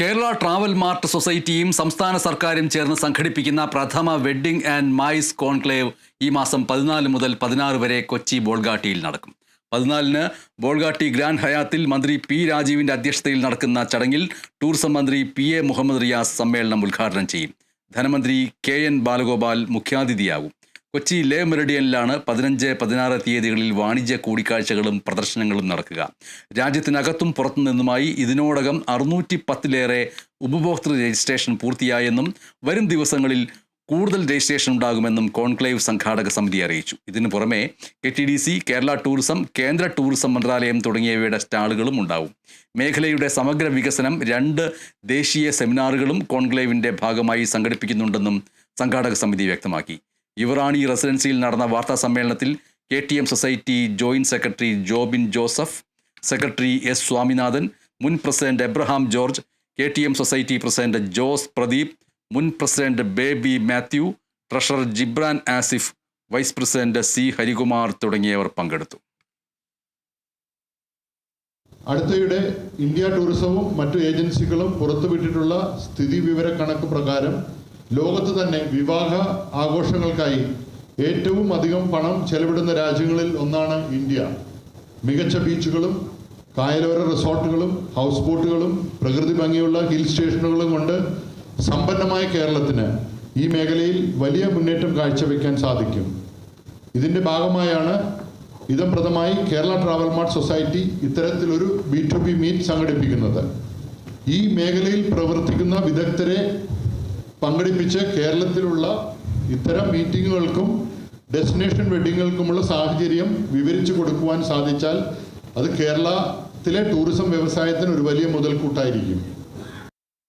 Kerala travel mart സൊസൈറ്റിയും സംസ്ഥാന സർക്കാരും ചേർന്ന് സംഘടിപ്പിക്കുന്ന പ്രഥമ വെഡ്ഡിംഗ് ആൻഡ് മൈസ് കോൺക്ലേവ് ഈ മാസം പതിനാല് മുതൽ പതിനാറ് വരെ കൊച്ചി ബോൾഗാട്ടിയിൽ നടക്കും. പതിനാലിന് ബോൾഗാട്ടി ഗ്രാൻഡ് ഹയാത്തിൽ മന്ത്രി പി രാജീവിന്റെ അധ്യക്ഷതയിൽ നടക്കുന്ന ചടങ്ങിൽ ടൂറിസം മന്ത്രി പി എ മുഹമ്മദ് റിയാസ് സമ്മേളനം ഉദ്ഘാടനം ചെയ്യും. ധനമന്ത്രി കെ എൻ ബാലഗോപാൽ മുഖ്യാതിഥിയാകും കൊച്ചി ലേ മെറിഡിയനിലാണ് പതിനഞ്ച് പതിനാറ് തീയതികളിൽ വാണിജ്യ കൂടിക്കാഴ്ചകളും പ്രദർശനങ്ങളും നടക്കുക. രാജ്യത്തിനകത്തും പുറത്തു നിന്നുമായി ഇതിനോടകം അറുന്നൂറ്റി പത്തിലേറെ ഉപഭോക്തൃ രജിസ്ട്രേഷൻ പൂർത്തിയായെന്നും വരും ദിവസങ്ങളിൽ കൂടുതൽ രജിസ്ട്രേഷൻ ഉണ്ടാകുമെന്നും കോൺക്ലേവ് സംഘാടക സമിതി അറിയിച്ചു. ഇതിനു പുറമെ K T D C Kerala tourism കേന്ദ്ര ടൂറിസം മന്ത്രാലയം തുടങ്ങിയവയുടെ സ്റ്റാളുകളും ഉണ്ടാവും. മേഖലയുടെ സമഗ്ര വികസനം രണ്ട് ദേശീയ സെമിനാറുകളും കോൺക്ലേവിന്റെ ഭാഗമായി സംഘടിപ്പിക്കുന്നുണ്ടെന്നും സംഘാടക സമിതി വ്യക്തമാക്കി. യുവറാണി റെസിഡൻസിയിൽ നടന്ന വാർത്താ സമ്മേളനത്തിൽ K T M society joint secretary Jobin Joseph secretary S Swaminathan മുൻ president Abraham George K T M society president Jose Pradeep മുൻ president Baby Mathew treasurer Jibran Asif vice president C Harikumar തുടങ്ങിയവർ പങ്കെടുത്തു. അടുത്തയിടെ India ടൂറിസവും മറ്റു ഏജൻസികളും പുറത്തുവിട്ടിട്ടുള്ള സ്ഥിതി വിവര കണക്ക് പ്രകാരം ലോകത്ത് തന്നെ വിവാഹ ആഘോഷങ്ങൾക്കായി ഏറ്റവും അധികം പണം ചെലവിടുന്ന രാജ്യങ്ങളിൽ ഒന്നാണ് ഇന്ത്യ. മികച്ച ബീച്ചുകളും കായലോര റിസോർട്ടുകളും ഹൗസ് ബോട്ടുകളും പ്രകൃതി ഭംഗിയുള്ള ഹിൽ സ്റ്റേഷനുകളും കൊണ്ട് സമ്പന്നമായ കേരളത്തിന് ഈ മേഖലയിൽ വലിയ മുന്നേറ്റം കാഴ്ചവെക്കാൻ സാധിക്കും. ഇതിന്റെ ഭാഗമായാണ് ഇതംപ്രദമായി കേരള ട്രാവൽ മാർട്ട് സൊസൈറ്റി ഇത്തരത്തിലൊരു ബി ടു ബി മീറ്റ് സംഘടിപ്പിക്കുന്നത്. ഈ മേഖലയിൽ പ്രവർത്തിക്കുന്ന വിദഗ്ധരെ പങ്കെടുപ്പിച്ച് കേരളത്തിലുള്ള ഇത്തരം മീറ്റിങ്ങുകൾക്കും ഡെസ്റ്റിനേഷൻ വെഡിങ്ങുകൾക്കുമുള്ള സാഹചര്യം വിവരിച്ചു കൊടുക്കുവാൻ സാധിച്ചാൽ അത് കേരളത്തിലെ ടൂറിസം വ്യവസായത്തിന് ഒരു വലിയ മുതൽക്കൂട്ടായിരിക്കും.